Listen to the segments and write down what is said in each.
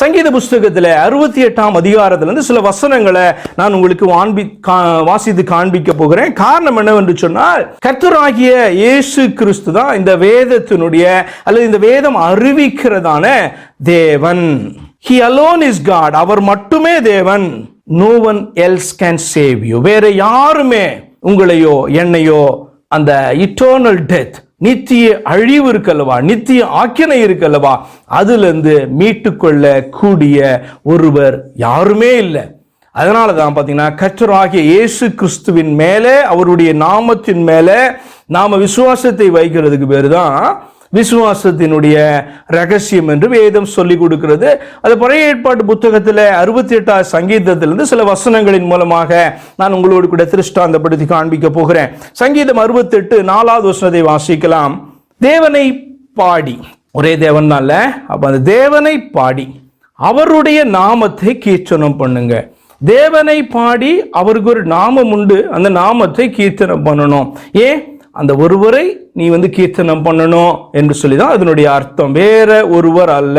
சங்கீத புஸ்தகத்தில் அறுபத்தி எட்டாம் அதிகாரத்திலிருந்து சில வசனங்களை நான் உங்களுக்கு வான்பி கா- வாசித்து காண்பிக்க போகிறேன். காரணம் என்னவென்று சொன்னால் கர்த்தராகிய இயேசு கிறிஸ்து தான் இந்த வேதத்தினுடைய அல்லது இந்த வேதம் அறிவிக்கிறதான தேவன். ஹி அலோன் இஸ் காட் அவர் மட்டுமே தேவன். No one else can save you வேற யாருமே உங்களையோ என்னையோ அந்த இட்டர்னல் டெத் நித்திய அழிவு இருக்கல்லவா? நித்திய ஆக்கினை இருக்கல்லவா? அதுலேருந்து மீட்டுக்கொள்ள கூடிய ஒருவர் யாருமே இல்லை. அதனால தான் பார்த்தீங்கன்னா கர்த்தராகிய இயேசு கிறிஸ்துவின் மேலே அவருடைய நாமத்தின் மேலே நாம விசுவாசத்தை வைக்கிறதுக்கு பேர் தான் விசுவாசத்தினுடைய ரகசியம் என்று வேதம் சொல்லிக் கொடுக்கிறது. அது பழைய ஏற்பாட்டு புத்தகத்தில் அறுபத்தி எட்டாவது சங்கீதத்திலிருந்து சில வசனங்களின் மூலமாக நான் உங்களோடு கூட திருஷ்டாந்தப்படுத்தி காண்பிக்க போகிறேன். சங்கீதம் அறுபத்தெட்டு நாலாவது வசனத்தை வாசிக்கலாம். தேவனை பாடி. ஒரே தேவன் தான் அப்போ அந்த தேவனை பாடி அவருடைய நாமத்தை கீர்த்தனம் பண்ணுங்க. தேவனை பாடி அவருக்கு ஒரு நாமம் உண்டு அந்த நாமத்தை கீர்த்தனம் பண்ணணும். ஏன்? அந்த ஒருவரை நீ வந்து கீர்த்தனம் பண்ணணும் என்று சொல்லி தான் அதனுடைய அர்த்தம். வேற ஒருவர் அல்ல.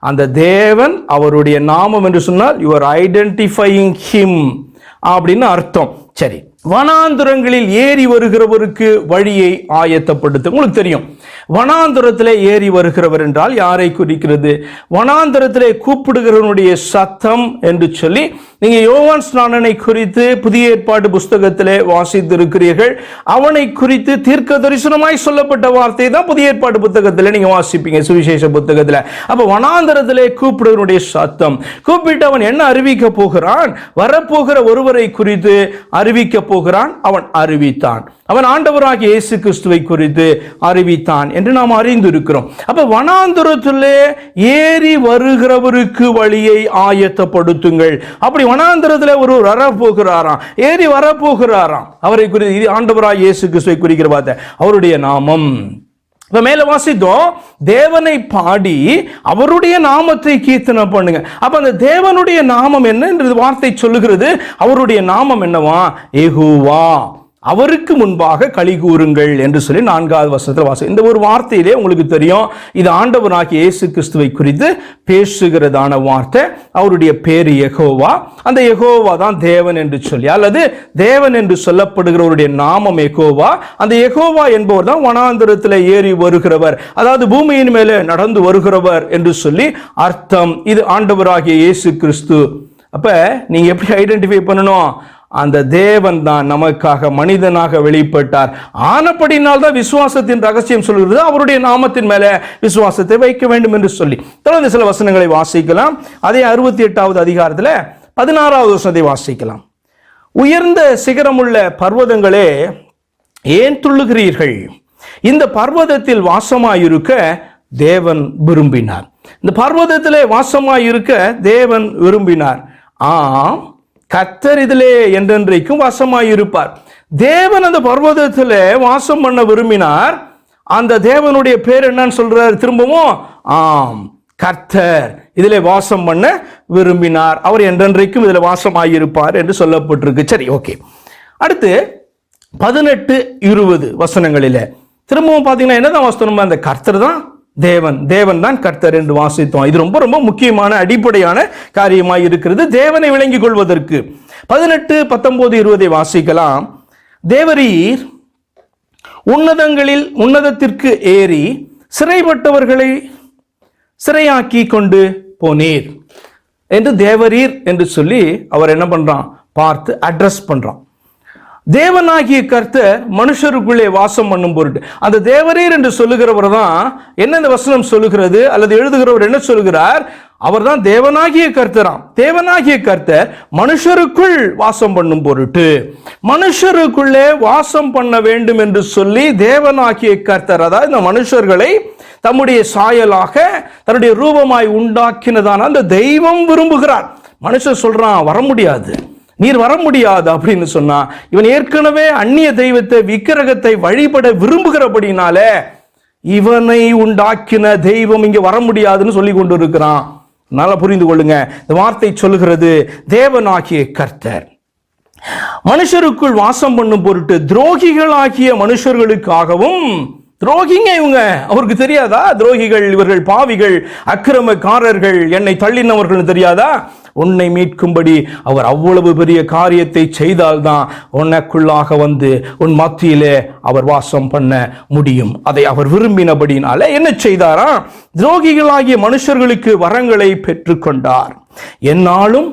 அந்த தேவன் அவருடைய நாமம் என்று சொன்னால் யுவர் ஐடென்டிஃபையிங் ஹிம் அப்படின்னு அர்த்தம். சரி. வனாந்துரங்களில் ஏறி வருகிறவருக்கு வழியை ஆயத்தப்படுத்த. உங்களுக்கு தெரியும். வனாந்துரத்திலே ஏறி வருகிறவர் என்றால் யாரை குறிக்கிறது? வனாந்துரத்திலே கூப்பிடுகிறவனுடைய சத்தம் என்று சொல்லி நீங்க யோவான் ஸ்நானனை குறித்து புதிய ஏற்பாடு புஸ்தகத்திலே வாசித்திருக்கிறீர்கள். அவனை குறித்து தீர்க்க தரிசனமாய் சொல்லப்பட்ட வார்த்தை தான் புதிய ஏற்பாடு புத்தகத்தில் நீங்க வாசிப்பீங்க சுவிசேஷ புத்தகத்தில். அப்ப வனாந்தரத்திலே கூப்பிடுவனுடைய சத்தம். கூப்பிட்டு அவன் என்ன அறிவிக்க போகிறான்? வரப்போகிற ஒருவரை குறித்து அறிவிக்க போகிறான் அவன் அறிவித்தான். அவன் ஆண்டவராகிய இயேசு கிறிஸ்துவை குறித்து அறிவித்தான் என்று நாம் அறிந்திருக்கிறோம். அப்ப வனாந்தரத்திலே ஏறி வருகிறவருக்கு வழியை ஆயத்தப்படுத்துங்கள். அப்படி வனாந்தரத்தில் ஒருவர் வரப்போகிறாராம். ஏறி வரப்போகிறாராம். அவரை குறித்து இது ஆண்டவராகிய இயேசு கிறிஸ்துவை குறிக்கிற வார்த்தை. அவருடைய நாமம். இப்ப மேல வாசித்தோம் தேவனை பாடி அவருடைய நாமத்தை கீர்த்தனம் பண்ணுங்க. அப்ப அந்த தேவனுடைய நாமம் என்ன? என்று வார்த்தை சொல்லுகிறது அவருடைய நாமம் என்னவா? ஏகுவா அவருக்கு முன்பாக களி கூறுங்கள் என்று சொல்லி நான்காவது வருஷத்தில் வாசம் இந்த ஒரு வார்த்தையிலே உங்களுக்கு தெரியும். இது ஆண்டவராகிய இயேசு கிறிஸ்துவை குறித்து பேசுகிறதான வார்த்தை. அவருடைய பேர் எகோவா அந்த எகோவா தான் தேவன் என்று சொல்லி அல்லது தேவன் என்று சொல்லப்படுகிறவருடைய நாமம் எகோவா அந்த எகோவா என்பவர் தான் வனாந்தரத்தில் ஏறி வருகிறவர். அதாவது பூமியின் மேலே நடந்து வருகிறவர் என்று சொல்லி அர்த்தம். இது ஆண்டவராகிய இயேசு கிறிஸ்து. அப்ப நீங்க எப்படி ஐடென்டிஃபை பண்ணணும்? அந்த தேவன் தான் நமக்காக மனிதனாக வெளிப்பட்டார். ஆனப்படினால் தான் விசுவாசத்தின் ரகசியம் சொல்கிறது. அவருடைய நாமத்தின் மேலே விசுவாசத்தை வைக்க வேண்டும் என்று சொல்லி. தொடர்ந்து சில வசனங்களை வாசிக்கலாம். அதே அறுபத்தி எட்டாவது அதிகாரத்தில் பதினாறாவது வசனத்தை வாசிக்கலாம். உயர்ந்த சிகரமுள்ள பர்வதங்களே ஏன் துள்ளுகிறீர்கள்? இந்த பர்வதத்தில் வாசமாயிருக்க தேவன் விரும்பினார். இந்த பர்வதத்திலே வாசமாயிருக்க தேவன் விரும்பினார். ஆம் கத்தர் இதிலே என்றென்றைக்கும் வாசமாயிருப்பார். தேவன் அந்த பர்வதத்தில் வாசம் பண்ண விரும்பினார். அந்த தேவனுடைய பேர் என்னன்னு சொல்றாரு திரும்பவும்? ஆம் கர்த்தர் இதில் வாசம் பண்ண விரும்பினார். அவர் என்றென்றைக்கும் இதில் வாசம் ஆகியிருப்பார் என்று சொல்லப்பட்டிருக்கு. சரி ஓகே. அடுத்து பதினெட்டு இருபது வசனங்களில். திரும்பவும் பார்த்தீங்கன்னா என்னதான் வாசனம்? அந்த கர்த்தர் தான். தேவன். தேவன் தான் கர்த்தர் என்று வாசித்தோம். இது ரொம்ப ரொம்ப முக்கியமான அடிப்படையான காரியமாக இருக்கிறது. தேவனை விளங்கிக் கொள்வதற்கு. பதினெட்டு பத்தொன்பது இருபதை வாசிக்கலாம். தேவரீர் உன்னதங்களில் உன்னதத்திற்கு ஏறி சிறைப்பட்டவர்களை சிறையாக்கி கொண்டு போனீர். என்று தேவரீர் என்று சொல்லி அவர் என்ன பண்றான்? பார்த்து அட்ரஸ் பண்றான். தேவனாகிய கர்த்தர் மனுஷருக்குள்ளே வாசம் பண்ணும் பொருட்டு. அந்த தேவரீர் என்று சொல்லுகிறவர் தான் என்ன இந்த வசனம் சொல்லுகிறது அல்லது எழுதுகிறவர் என்ன சொல்லுகிறார்? அவர்தான் தேவனாகிய கர்த்தராம். தேவனாகிய கர்த்தர் மனுஷருக்குள் வாசம் பண்ணும் பொருட்டு. மனுஷருக்குள்ளே வாசம் பண்ண வேண்டும் என்று சொல்லி தேவனாகிய கர்த்தர் அதாவது இந்த மனுஷர்களை தம்முடைய சாயலாக தன்னுடைய ரூபமாய் உண்டாக்கினதான அந்த தெய்வம் விரும்புகிறார். மனுஷன் சொல்றான் வர முடியாது. நீர் வர முடியாது அப்படின்னு சொன்னா இவன் ஏற்கனவே அந்நிய தெய்வத்தை விக்கிரகத்தை வழிபட விரும்புகிறபடினால இவனை உண்டாக்கின தெய்வம் இங்க வர முடியாதுன்னு சொல்லி கொண்டு இருக்கிறான் நல்லா புரிந்து கொள்ளுங்க. இந்த வார்த்தை சொல்லுகிறது தேவனாகிய கர்த்தர். மனுஷருக்குள் வாசம் பண்ணும் பொருட்டு துரோகிகளாகிய மனுஷர்களுக்காகவும் துரோகிங்க இவங்க அவருக்கு தெரியாதா? துரோகிகள் இவர்கள் பாவிகள் அக்கிரமக்காரர்கள் என்னை தள்ளினவர்கள் தெரியாதா? உன்னை மீட்கும்படி அவர் அவ்வளவு பெரிய காரியத்தை செய்தால்தான் உனக்குள்ளாக வந்து உன் மத்தியிலே அவர் வாசம் பண்ண முடியும். அதை அவர் விரும்பினபடினால என்ன செய்தாரா? துரோகிகளாகிய மனுஷர்களுக்கு வரங்களை பெற்றுக்கொண்டார். என்னாலும்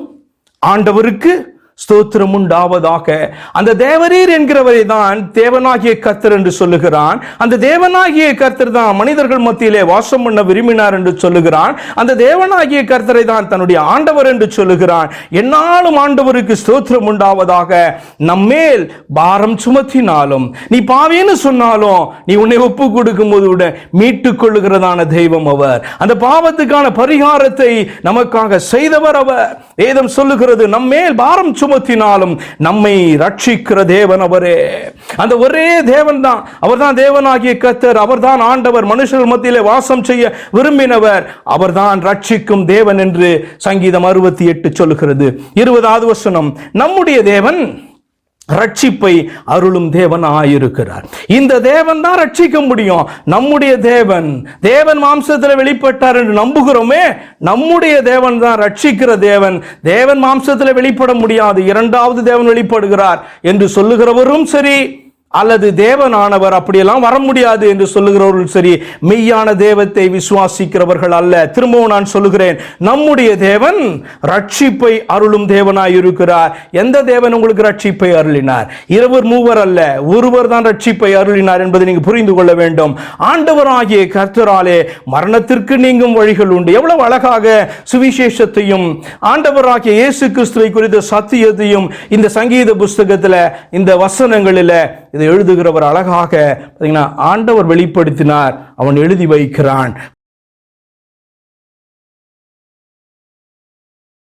ஆண்டவருக்கு ஸ்தோத்திரம் உண்டாவதாக அந்த தேவரீர் என்கிறவரை தான் தேவனாகிய கர்த்தர் என்று சொல்லுகிறான். அந்த தேவனாகிய கர்த்தர் தான் மனிதர்கள் மத்தியிலே வாசம் பண்ண விரும்பினார் என்று சொல்லுகிறான். அந்த தேவனாகிய கர்த்தரை தான் தன்னுடைய ஆண்டவர் என்று சொல்லுகிறான். என்னாலும் ஆண்டவருக்கு ஸ்தோத்திரம் உண்டாவதாக நம்மேல் பாரம் சுமத்தினாலும் நீ பாவின்னு சொன்னாலும் நீ உன்னை ஒப்பு கொடுக்கும் போது விட மீட்டுக் கொள்ளுகிறதான தெய்வம் அவர். அந்த பாவத்துக்கான பரிகாரத்தை நமக்காக செய்தவர் அவர். வேதம் சொல்லுகிறது நம்மேல் பாரம் சும சுமத்தினாலும் நம்மை ரட்சிக்கிற தேவன் அவரே. அந்த ஒரே தேவன் தான் அவர்தான் தேவனாகிய கத்தர் அவர்தான் ஆண்டவர். மனுஷர் மத்தியிலே வாசம் செய்ய விரும்பினவர். அவர்தான் ரட்சிக்கும் தேவன் என்று சங்கீதம் அறுபத்தி எட்டு சொல்லுகிறது. இருபதாவது வசனம் நம்முடைய தேவன் ரட்சிப்பை அருளும் தேவனாயிருக்கிறார். இந்த தேவன் தான் ரட்சிக்க முடியும். நம்முடைய தேவன் தேவன் மாம்சத்தில் வெளிப்பட்டார் என்று நம்புகிறோமே நம்முடைய தேவன் தான் ரட்சிக்கிற தேவன். தேவன் மாம்சத்தில் வெளிப்பட முடியாது. இரண்டாவது தேவன் வெளிப்படுகிறார் என்று சொல்லுகிறவரும் சரி. அல்லது தேவனானவர் அப்படியெல்லாம் வர முடியாது என்று சொல்லுகிறவர்கள் சரி மெய்யான தேவத்தை விசுவாசிக்கிறவர்கள் அல்ல. திரும்பவும் நான் சொல்லுகிறேன் நம்முடைய தேவன் ரட்சிப்பை அருளும் தேவனாய் இருக்கிறார் எந்த தேவன் உங்களுக்கு ரட்சிப்பை அருளினார்? இருவர் மூவர் அல்ல ஒருவர் தான் ரட்சிப்பை அருளினார் என்பதை நீங்க புரிந்து கொள்ள வேண்டும். ஆண்டவராகிய கர்த்தராலே மரணத்திற்கு நீங்கும் வழிகள் உண்டு. எவ்வளவு அழகாக சுவிசேஷத்தையும் ஆண்டவராகிய இயேசு கிறிஸ்துவை குறித்த சத்தியத்தையும் இந்த சங்கீத புஸ்தகத்துல இந்த வசனங்களில் இதை எழுதுகிறவர் அழகாக பார்த்தீங்கன்னா ஆண்டவர் வெளிப்படுத்தினார் அவன் எழுதி வைக்கிறான்.